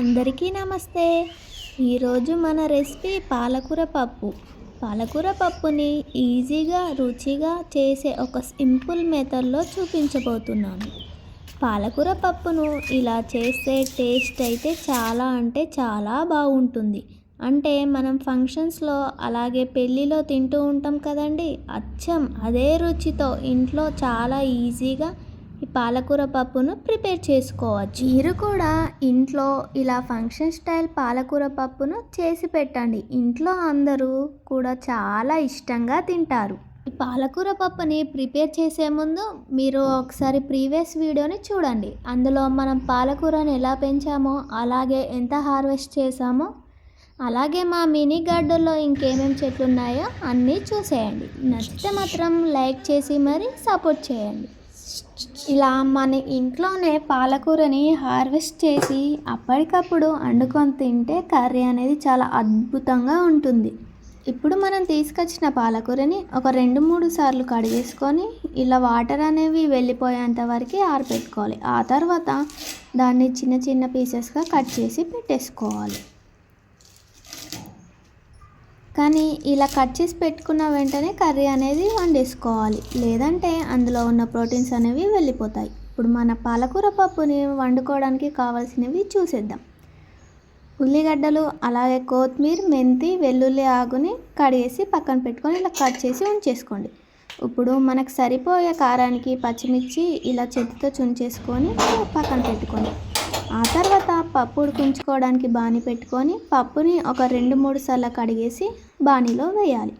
అందరికీ నమస్తే. ఈరోజు మన రెసిపీ పాలకూర పప్పు. పాలకూర పప్పుని ఈజీగా రుచిగా చేసే ఒక సింపుల్ మెథడ్లో చూపించబోతున్నాను. పాలకూర పప్పును ఇలా చేస్తే టేస్ట్ అయితే చాలా అంటే చాలా బాగుంటుంది. అంటే మనం ఫంక్షన్స్లో అలాగే పెళ్ళిలో తింటూ ఉంటాం కదండి అచ్చం అదే రుచితో ఇంట్లో చాలా ఈజీగా పాలకూర పప్పును ప్రిపేర్ చేసుకోవచ్చు. మీరు కూడా ఇంట్లో ఇలా ఫంక్షన్ స్టైల్ పాలకూర పప్పును చేసి పెట్టండి. ఇంట్లో అందరూ కూడా చాలా ఇష్టంగా తింటారు. ఈ పాలకూర పప్పుని ప్రిపేర్ చేసే ముందు మీరు ఒకసారి ప్రీవియస్ వీడియోని చూడండి. అందులో మనం పాలకూరని ఎలా పెంచామో అలాగే ఎంత హార్వెస్ట్ చేసామో అలాగే మా మినీ గార్డెన్లో ఇంకేమేమి చెట్లు ఉన్నాయో అన్నీ చూసేయండి. నచ్చితే మాత్రం లైక్ చేసి మరి సపోర్ట్ చేయండి. ఇలా మన ఇంట్లోనే పాలకూరని హార్వెస్ట్ చేసి అప్పటికప్పుడు వండుకొని తింటే కర్రీ అనేది చాలా అద్భుతంగా ఉంటుంది. ఇప్పుడు మనం తీసుకొచ్చిన పాలకూరని ఒక రెండు మూడు సార్లు కడిగేసుకొని ఇలా వాటర్ అనేవి వెళ్ళిపోయేంత వరకు ఆరబెట్టుకోవాలి. ఆ తర్వాత దాన్ని చిన్న చిన్న పీసెస్గా కట్ చేసి పెట్టేసుకోవాలి. కానీ ఇలా కట్ చేసి పెట్టుకున్న వెంటనే కర్రీ అనేది వండేసుకోవాలి. లేదంటే అందులో ఉన్న ప్రోటీన్స్ అనేవి వెళ్ళిపోతాయి. ఇప్పుడు మన పాలకూర పప్పుని వండుకోవడానికి కావాల్సినవి చూసేద్దాం. ఉల్లిగడ్డలు అలాగే కొత్తిమీర మెంతి వెల్లుల్లి ఆకుని కడిగేసి పక్కన పెట్టుకొని ఇలా కట్ చేసి ఉంచేసుకోండి. ఇప్పుడు మనకు సరిపోయే కారానికి పచ్చిమిర్చి ఇలా చేతితో చుంచేసుకొని పక్కన పెట్టుకోండి. ఆ తర్వాత పప్పు ఉడికించుకోవడానికి బాణీ పెట్టుకొని పప్పుని ఒక రెండు మూడు సార్లు కడిగేసి బాణీలో వేయాలి.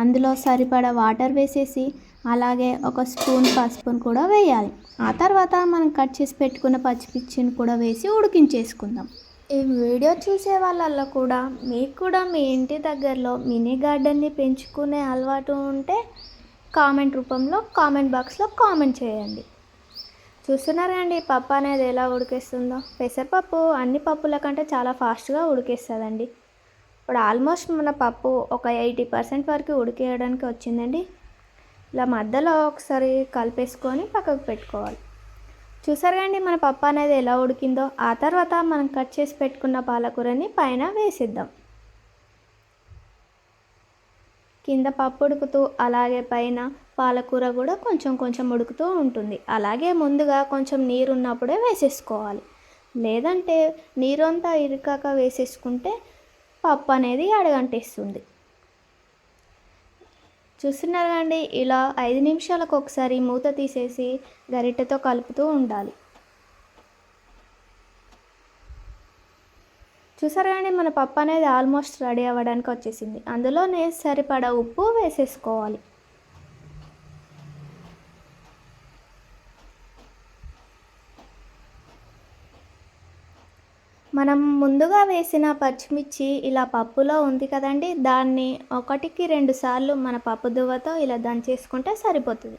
అందులో సరిపడా వాటర్ వేసేసి అలాగే ఒక స్పూన్ పసుపును కూడా వేయాలి. ఆ తర్వాత మనం కట్ చేసి పెట్టుకున్న పచ్చిమిర్చిని కూడా వేసి ఉడికించేసుకుందాం. ఈ వీడియో చూసే వాళ్ళల్లో కూడా మీకు కూడా మీ ఇంటి దగ్గరలో మినీ గార్డెన్ని పెంచుకునే అలవాటు ఉంటే కామెంట్ రూపంలో కామెంట్ బాక్స్లో కామెంట్ చేయండి. చూస్తున్నారా అండి? పప్పు అనేది ఎలా ఉడికేస్తుందో? పెసరపప్పు అన్ని పప్పుల కంటే చాలా ఫాస్ట్గా ఉడికేస్తుందండి. ఇప్పుడు ఆల్మోస్ట్ మన పప్పు ఒక ఎయిటీ పర్సెంట్ వరకు ఉడికేయడానికి వచ్చిందండి. ఇలా మధ్యలో ఒకసారి కలిపేసుకొని పక్కకు పెట్టుకోవాలి. చూసారు కండి మన పప్పు అనేది ఎలా ఉడికిందో? ఆ తర్వాత మనం కట్ చేసి పెట్టుకున్న పాలకూరని పైన వేసిద్దాం. కింద పప్పు ఉడుకుతూ అలాగే పైన పాలకూర కూడా కొంచెం కొంచెం ఉడుకుతూ ఉంటుంది. అలాగే ముందుగా కొంచెం నీరు ఉన్నప్పుడే వేసేసుకోవాలి. లేదంటే నీరు అంతా వేసేసుకుంటే పప్పు అనేది అడగంటేస్తుంది. చూస్తున్నారు అండి ఇలా ఐదు నిమిషాలకు ఒకసారి మూత తీసేసి గరిటెతో కలుపుతూ ఉండాలి. చూసారు కానీ మన పప్పు అనేది ఆల్మోస్ట్ రెడీ అవ్వడానికి వచ్చేసింది. అందులోనే సరిపడా ఉప్పు వేసేసుకోవాలి. మనం ముందుగా వేసిన పచ్చిమిర్చి ఇలా పప్పులో ఉంది కదండి దాన్ని ఒకటికి రెండు సార్లు మన పప్పు దువ్వతో ఇలా దంచేసుకుంటే సరిపోతుంది.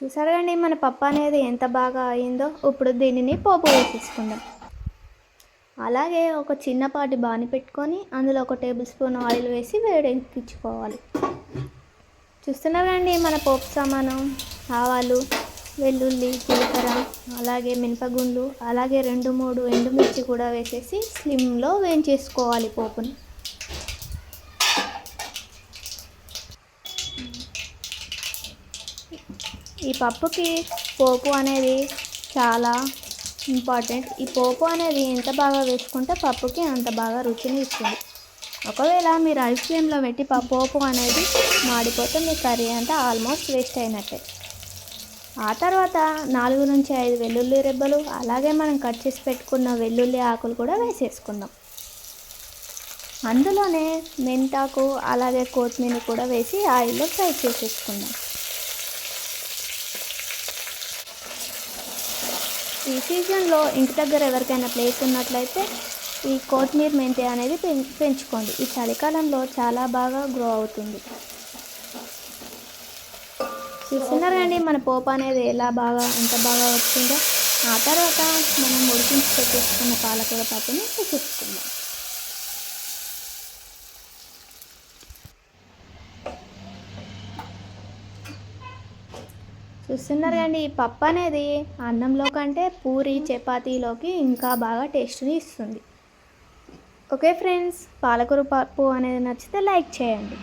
చూసారు కండి మన పప్పు అనేది ఎంత బాగా అయిందో. ఇప్పుడు దీనిని పోపు వేసేసుకుందాం. అలాగే ఒక చిన్నపాటి బాని పెట్టుకొని అందులో ఒక టేబుల్ స్పూన్ ఆయిల్ వేసి వేడెక్కించుకోవాలి. చూస్తున్నారండి మన పోపు సామాను ఆవాలు వెల్లుల్లి జీలకర్ర అలాగే మినపగుండ్లు అలాగే రెండు మూడు ఎండుమిర్చి కూడా వేసేసి స్లిమ్లో వేయించేసుకోవాలి పోపుని. ఈ పప్పుకి పోపు అనేది చాలా ఇంపార్టెంట్. ఈ పోపు అనేది ఎంత బాగా వేసుకుంటే పప్పుకి అంత బాగా రుచిని ఇస్తుంది. ఒకవేళ మీరు ఐస్ క్రీమ్లో పెట్టి పోపు అనేది మాడిపోతే మీ కర్రీ అంతా ఆల్మోస్ట్ వేస్ట్ అయినట్టే. ఆ తర్వాత నాలుగు నుంచి ఐదు వెల్లుల్లి రెబ్బలు అలాగే మనం కట్ చేసి పెట్టుకున్న వెల్లుల్లి ఆకులు కూడా వేసేసుకుందాం. అందులోనే మెంతాకు అలాగే కొత్తిమీర కూడా వేసి ఆయిల్లో ఫ్రై చేసేసుకుందాం. ఈ సీజన్లో ఇంటి దగ్గర ఎవరికైనా ప్లేస్ ఉన్నట్లయితే ఈ కొత్తిమీర మెంతి అనేది పెంచుకోండి. ఈ చలికాలంలో చాలా బాగా గ్రో అవుతుంది. చూస్తున్నారు మన పోపు అనేది ఎలా బాగా ఎంత బాగా వచ్చిందో ఆ తర్వాత మనం ఉడికించి పెట్టేసుకున్న పాలకూర పప్పుని చూసుకుందాం. చూస్తున్నారు కానీ ఈ పప్పు అనేది అన్నంలో కంటే పూరి చపాతీలోకి ఇంకా బాగా టేస్ట్ని ఇస్తుంది. ఓకే ఫ్రెండ్స్ పాలకూర పప్పు అనేది నచ్చితే లైక్ చేయండి.